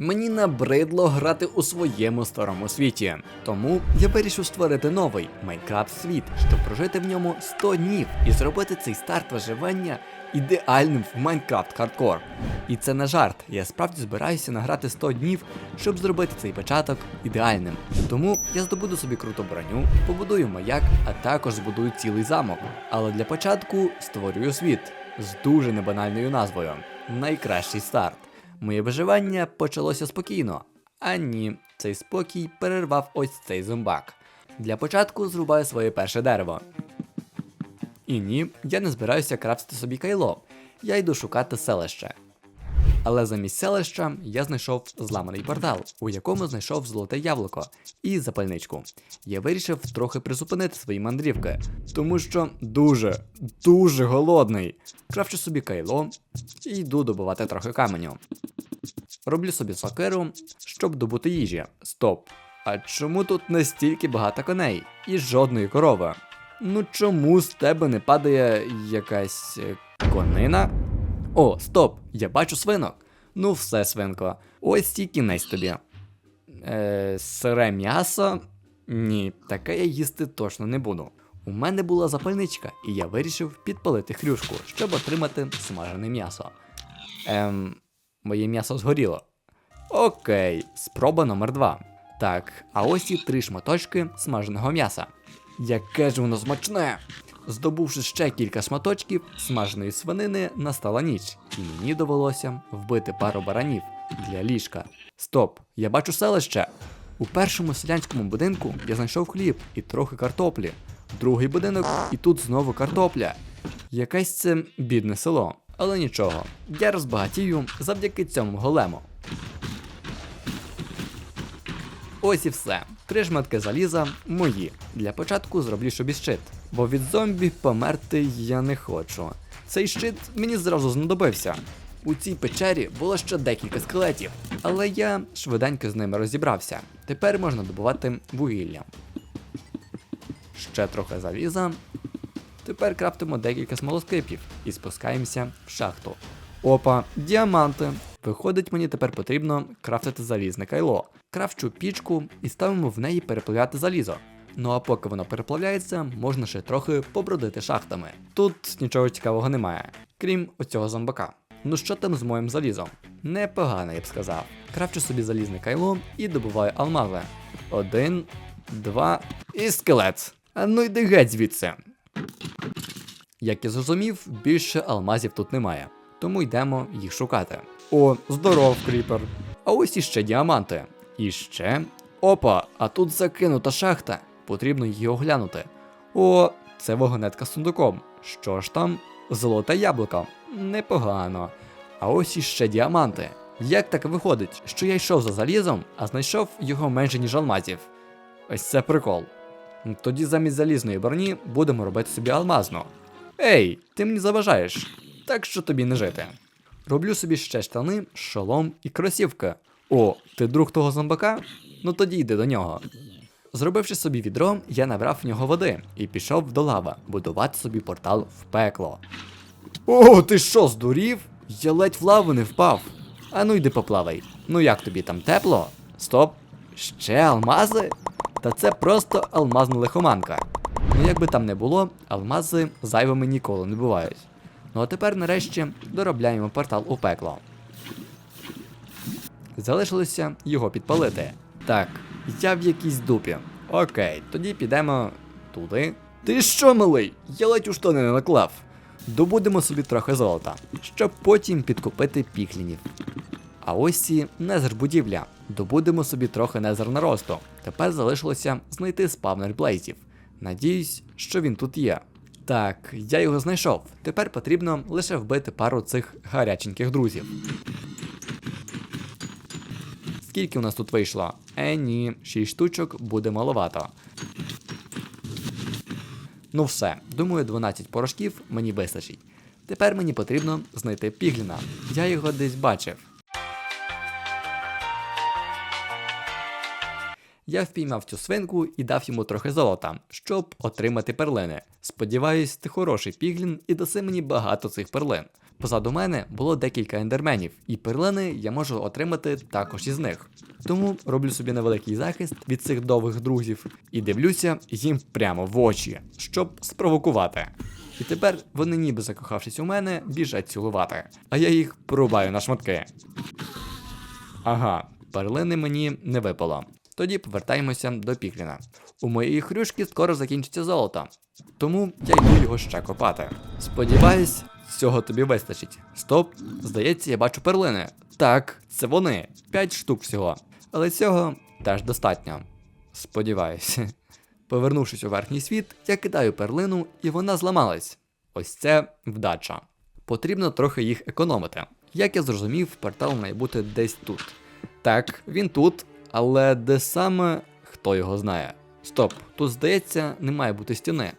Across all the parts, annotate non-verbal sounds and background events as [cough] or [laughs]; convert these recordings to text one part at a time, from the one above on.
Мені набридло грати у своєму старому світі. Тому я вирішив створити новий Майнкрафт світ, щоб прожити в ньому 100 днів і зробити цей старт виживання ідеальним в Майнкрафт Хардкор. І це не жарт. Я справді збираюся награти 100 днів, щоб зробити цей початок ідеальним. Тому я здобуду собі круту броню, побудую маяк, а також збудую цілий замок. Але для початку створюю світ з дуже небанальною назвою Найкращий старт. Моє виживання почалося спокійно. А ні, цей спокій перервав ось цей зомбак. Для початку зрубаю своє перше дерево. І ні, я не збираюся крафтити собі кайло. Я йду шукати селище. Але замість селища я знайшов зламаний портал, у якому знайшов золоте яблуко і запальничку. Я вирішив трохи призупинити свої мандрівки, тому що дуже, дуже голодний. Крафчу собі кайло і йду добувати трохи каменю. Роблю собі сокиру, щоб добути їжі. Стоп. А чому тут настільки багато коней і жодної корови? Ну чому з тебе не падає якась конина? О, стоп! Я бачу свинок. Ну все, свинко, ось ті кінець тобі. Е, сире м'ясо? Ні, таке я їсти точно не буду. У мене була запальничка, і я вирішив підпалити хрюшку, щоб отримати смажене м'ясо. Ем, моє м'ясо згоріло. Окей, спроба номер два. Так, а ось і три шматочки смаженого м'яса. Яке ж воно смачне! Здобувши ще кілька шматочків смаженої свинини, настала ніч, і мені довелося вбити пару баранів для ліжка. Стоп, я бачу селище. У першому селянському будинку я знайшов хліб і трохи картоплі. Другий будинок, і тут знову картопля. Якесь це бідне село, але нічого. Я розбагатію завдяки цьому голему. Ось і все. Три шматки заліза мої. Для початку зроблю собі щит, бо від зомбі померти я не хочу. Цей щит мені зразу знадобився. У цій печері було ще декілька скелетів, але я швиденько з ними розібрався. Тепер можна добувати вугілля. Ще трохи заліза. Тепер крафтимо декілька смолоскипів і спускаємося в шахту. Опа, діаманти. Виходить, мені тепер потрібно крафтити залізне кайло. Крафчу пічку і ставимо в неї переплавляти залізо. Ну а поки воно переплавляється, можна ще трохи побродити шахтами. Тут нічого цікавого немає, крім оцього зомбака. Ну що там з моїм залізом? Непогано, я б сказав. Крафчу собі залізне кайло і добуваю алмази. Один, два і скелет. А ну йди геть звідси. Як я зрозумів, більше алмазів тут немає, тому йдемо їх шукати. О, здоров, кріпер. А ось іще діаманти. І ще. Опа, а тут закинута шахта. Потрібно її оглянути. О, це вагонетка з сундуком. Що ж там? Золоте яблуко. Непогано. А ось іще діаманти. Як так виходить, що я йшов за залізом, а знайшов його менше, ніж алмазів? Ось це прикол. Тоді замість залізної броні будемо робити собі алмазну. Ей, ти мені заважаєш, так що тобі не жити. Роблю собі ще штани, шолом і кросівки. О, ти друг того зомбака? Ну тоді йди до нього. Зробивши собі відро, я набрав в нього води і пішов до лава будувати собі портал в пекло. О, ти що, здурів? Я ледь в лаву не впав. А ну йди поплавай. Ну як тобі там тепло? Стоп. Ще алмази? Та це просто алмазна лихоманка. Ну як би там не було, алмази зайвими ніколи не бувають. Ну а тепер нарешті доробляємо портал у пекло. Залишилося його підпалити. Так, я в якійсь дупі. Окей, тоді підемо туди. Ти що, милий? Я ледь у штани не наклав. Добудемо собі трохи золота, щоб потім підкупити піклінів. А ось і незер будівля. Добудемо собі трохи незер наросту. Тепер залишилося знайти спавнер блейзів. Надіюсь, що він тут є. Так, я його знайшов. Тепер потрібно лише вбити пару цих гаряченьких друзів. Скільки у нас тут вийшло? Е, ні, 6 штучок буде маловато. Ну все, думаю, 12 порошків мені вистачить. Тепер мені потрібно знайти Пігліна. Я його десь бачив. Я впіймав цю свинку і дав йому трохи золота, щоб отримати перлини. Сподіваюсь, ти хороший піглін і даси мені багато цих перлин. Позаду мене було декілька ендерменів, і перлини я можу отримати також із них. Тому роблю собі невеликий захист від цих довгих друзів і дивлюся їм прямо в очі, щоб спровокувати. І тепер вони, ніби закохавшись у мене, біжать цілувати, а я їх порубаю на шматки. Ага, перлини мені не випало. Тоді повертаємося до Пікліна. У моєї хрюшки скоро закінчиться золото, тому я йду його ще копати. Сподіваюсь, цього тобі вистачить. Стоп, здається, я бачу перлини. Так, це вони, 5 штук всього. Але цього теж достатньо. Сподіваюсь. [laughs] Повернувшись у верхній світ, я кидаю перлину, і вона зламалась. Ось це вдача. Потрібно трохи їх економити. Як я зрозумів, портал має бути десь тут. Так, він тут, але де саме хто його знає. Стоп, тут здається, не має бути стіни.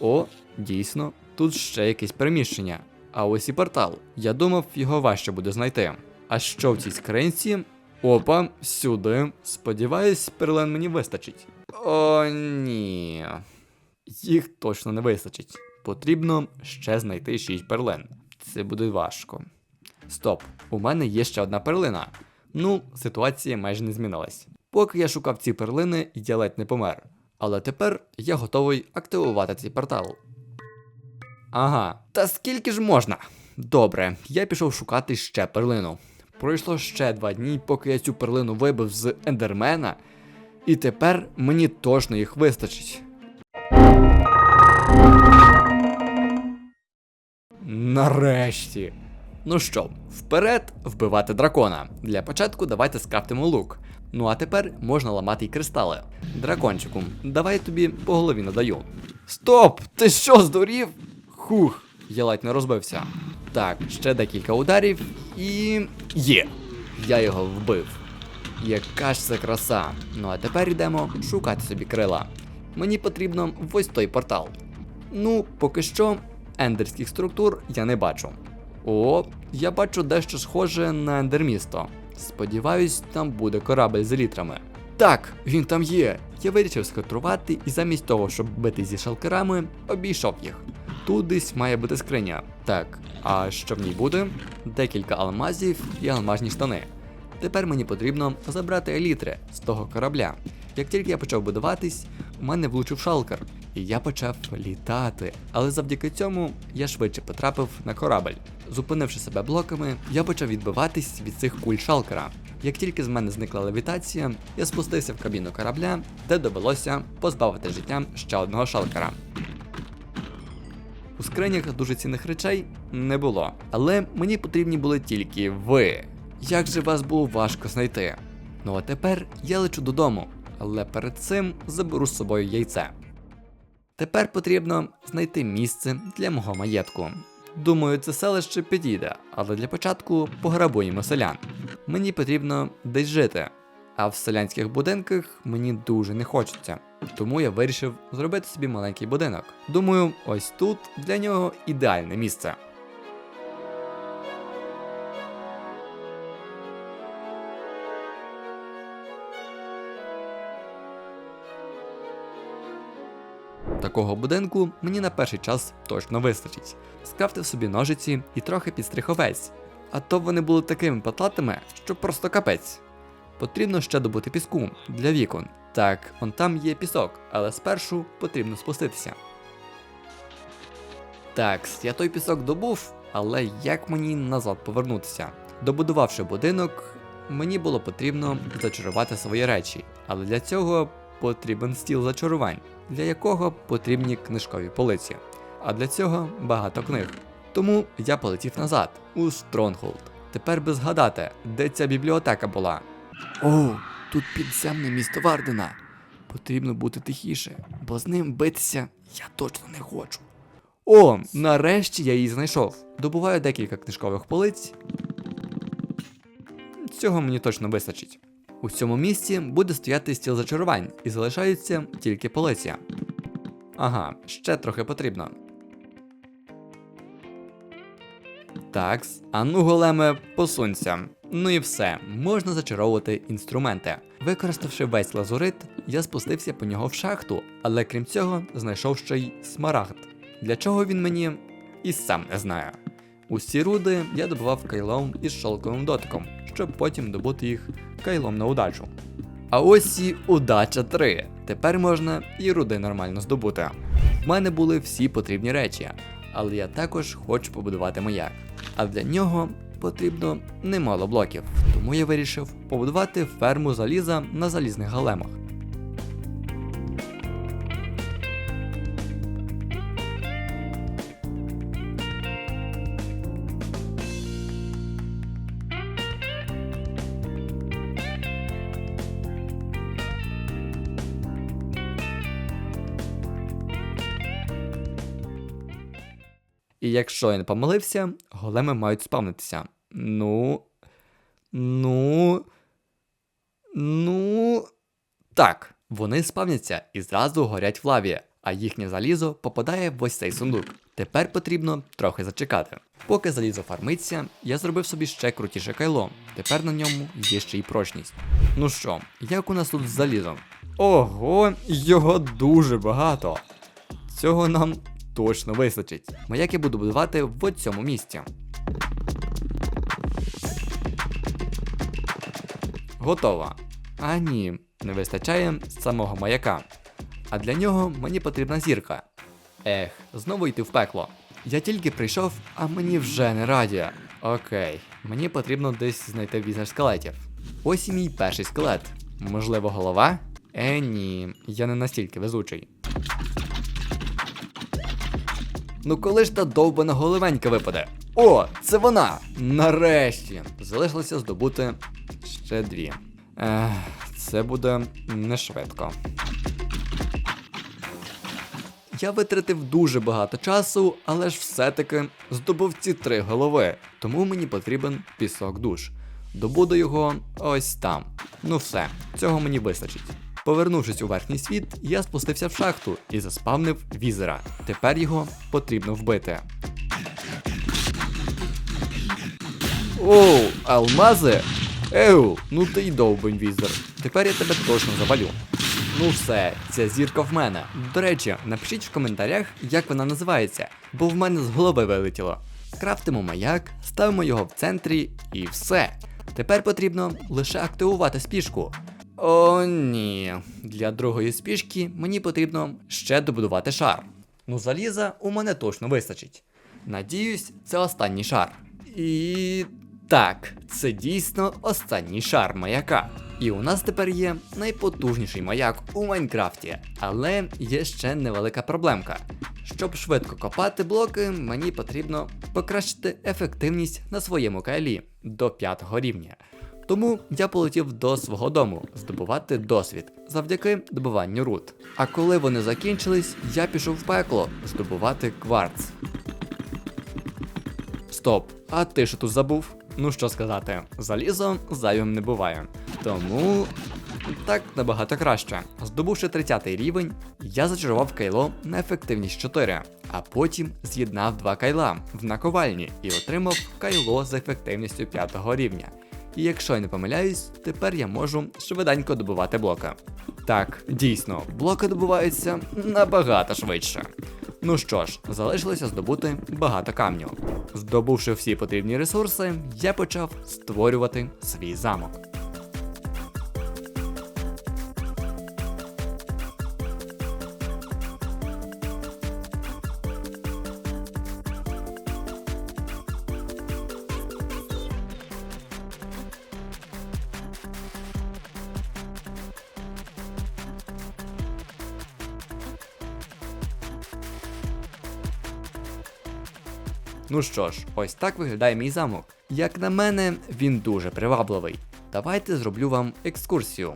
О, дійсно, тут ще якесь переміщення. А ось і портал. Я думав, його важче буде знайти. А що в цій скринці? Опа, сюди. Сподіваюсь, перлен мені вистачить. О, ні. Їх точно не вистачить. Потрібно ще знайти 6 перлин. Це буде важко. Стоп, у мене є ще одна перлина. Ну, ситуація майже не змінилась. Поки я шукав ці перлини, я ледь не помер. Але тепер я готовий активувати цей портал. Ага, та скільки ж можна? Добре, я пішов шукати ще перлину. Пройшло ще два дні, поки я цю перлину вибив з ендермена, і тепер мені точно їх вистачить. Нарешті. Ну що, вперед вбивати дракона. Для початку давайте скрафтимо лук. Ну а тепер можна ламати й кристали. Дракончику, давай я тобі по голові надаю. Стоп! Ти що здурів? Хух, я ледь не розбився. Так, ще декілька ударів і. Є! Я його вбив. Яка ж це краса. Ну а тепер йдемо шукати собі крила. Мені потрібно ось той портал. Ну, поки що, ендерських структур я не бачу. О, я бачу дещо схоже на ендермісто. Сподіваюсь, там буде корабель з літрами. Так, він там є. Я вирішив схитрувати і замість того, щоб бити зі шалкерами, обійшов їх. Тут десь має бути скриня. Так, а що в ній буде? Декілька алмазів і алмазні штани. Тепер мені потрібно забрати елітри з того корабля. Як тільки я почав будуватись, у мене влучив шалкер, і я почав літати. Але завдяки цьому я швидше потрапив на корабель. Зупинивши себе блоками, я почав відбиватись від цих куль шалкера. Як тільки з мене зникла левітація, я спустився в кабіну корабля, де довелося позбавити життя ще одного шалкера. У скринях дуже цінних речей не було, але мені потрібні були тільки ви. Як же вас було важко знайти? Ну а тепер я лечу додому, але перед цим заберу з собою яйце. Тепер потрібно знайти місце для мого маєтку. Думаю, це селище підійде, але для початку пограбуємо селян. Мені потрібно десь жити, а в селянських будинках мені дуже не хочеться. Тому я вирішив зробити собі маленький будинок. Думаю, ось тут для нього ідеальне місце. Такого будинку мені на перший час точно вистачить. Скрафтив собі ножиці і трохи підстриг овець. А то вони були такими патлатими, що просто капець. Потрібно ще добути піску для вікон. Так, он там є пісок, але спершу потрібно спуститися. Так, я той пісок добув, але як мені назад повернутися? Добудувавши будинок, мені було потрібно зачарувати свої речі, але для цього потрібен стіл зачарувань, для якого потрібні книжкові полиці. А для цього багато книг. Тому я полетів назад, у Стронгхолд. Тепер би згадати, де ця бібліотека була. О, тут підземне місто Вардена. Потрібно бути тихіше, бо з ним битися я точно не хочу. О, нарешті я її знайшов. Добуваю декілька книжкових полиць. Цього мені точно вистачить. У цьому місці буде стояти стіл зачарувань і залишаються тільки полиці. Ага, ще трохи потрібно. Такс, а ну големе, посунься. Ну і все, можна зачаровувати інструменти. Використавши весь лазурит, я спустився по нього в шахту, але крім цього, знайшов ще й смарагд. Для чого він мені і сам не знаю. Усі руди я добував кайлом із шелковим дотиком, щоб потім добути їх кайлом на удачу. А ось і удача 3. Тепер можна і руди нормально здобути. В мене були всі потрібні речі, але я також хочу побудувати маяк. А для нього потрібно немало блоків, тому я вирішив побудувати ферму заліза на залізних галемах. Якщо я не помилився, големи мають спавнитися. Ну. Ну. Ну. Так, вони спавняться і зразу горять в лаві, а їхнє залізо попадає в ось цей сундук. Тепер потрібно трохи зачекати. Поки залізо фармиться, я зробив собі ще крутіше кайло. Тепер на ньому є ще й прочність. Ну що, як у нас тут з залізом? Ого, його дуже багато. Цього нам точно вистачить. Маяк я буду будувати в цьому місці. Готово. А ні, не вистачає самого маяка. А для нього мені потрібна зірка. Ех, знову йти в пекло. Я тільки прийшов, а мені вже не раді. Окей, мені потрібно десь знайти візер скелетів. Ось і мій перший скелет. Можливо, голова? Е, ні, я не настільки везучий. Ну коли ж та довбана головенька випаде? О, це вона! Нарешті! Залишилося здобути ще дві. Ех, це буде не швидко. Я витратив дуже багато часу, але ж все-таки здобув ці три голови, тому мені потрібен пісок душ. Добуду його ось там. Ну все, цього мені вистачить. Повернувшись у верхній світ, я спустився в шахту і заспавнив візера. Тепер його потрібно вбити. Оу, алмази? Еу, ну ти й довбень візер. Тепер я тебе точно завалю. Ну все, ця зірка в мене. До речі, напишіть в коментарях, як вона називається, бо в мене з голови вилетіло. Крафтимо маяк, ставимо його в центрі і все. Тепер потрібно лише активувати спішку. О, ні. Для другої спішки мені потрібно ще добудувати шар. Ну, заліза у мене точно вистачить. Надіюсь, це останній шар. І так, це дійсно останній шар маяка. І у нас тепер є найпотужніший маяк у Майнкрафті. Але є ще невелика проблемка. Щоб швидко копати блоки, мені потрібно покращити ефективність на своєму кайлі до 5 рівня. Тому я полетів до свого дому здобувати досвід завдяки добуванню руд. А коли вони закінчились, я пішов в пекло здобувати кварц. Стоп, а ти що тут забув? Ну що сказати, залізо зайвим не буває. Тому так набагато краще. Здобувши 30 рівень, я зачарував кайло на ефективність 4, а потім з'єднав два кайла в наковальні і отримав кайло з ефективністю 5 рівня. І якщо я не помиляюсь, тепер я можу швиденько добувати блока. Так, дійсно, блоки добуваються набагато швидше. Ну що ж, залишилося здобути багато камню. Здобувши всі потрібні ресурси, я почав створювати свій замок. Ну що ж, ось так виглядає мій замок. Як на мене, він дуже привабливий. Давайте зроблю вам екскурсію.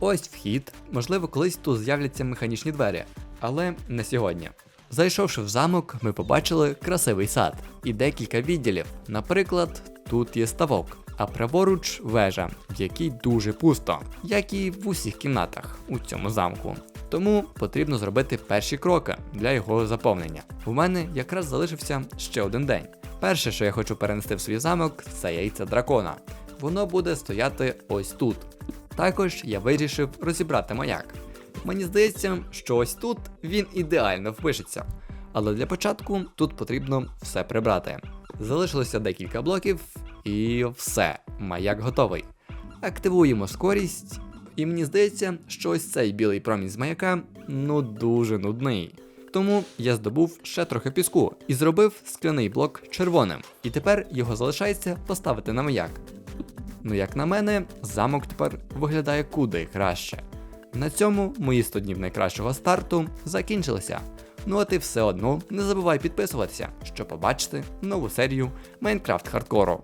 Ось вхід, можливо, колись тут з'являться механічні двері, але не сьогодні. Зайшовши в замок, ми побачили красивий сад і декілька відділів. Наприклад, тут є ставок, а праворуч вежа, в якій дуже пусто, як і в усіх кімнатах у цьому замку. Тому потрібно зробити перші кроки для його заповнення. У мене якраз залишився ще один день. Перше, що я хочу перенести в свій замок, це яйце дракона. Воно буде стояти ось тут. Також я вирішив розібрати маяк. Мені здається, що ось тут він ідеально впишеться. Але для початку тут потрібно все прибрати. Залишилося декілька блоків, і все, маяк готовий. Активуємо скорість, і мені здається, що ось цей білий промінь з маяка ну дуже нудний. Тому я здобув ще трохи піску і зробив скляний блок червоним. І тепер його залишається поставити на маяк. Ну, як на мене, замок тепер виглядає куди краще. На цьому мої 100 днів найкращого старту закінчилися. Ну а ти все одно не забувай підписуватися, щоб побачити нову серію Майнкрафт Хардкору.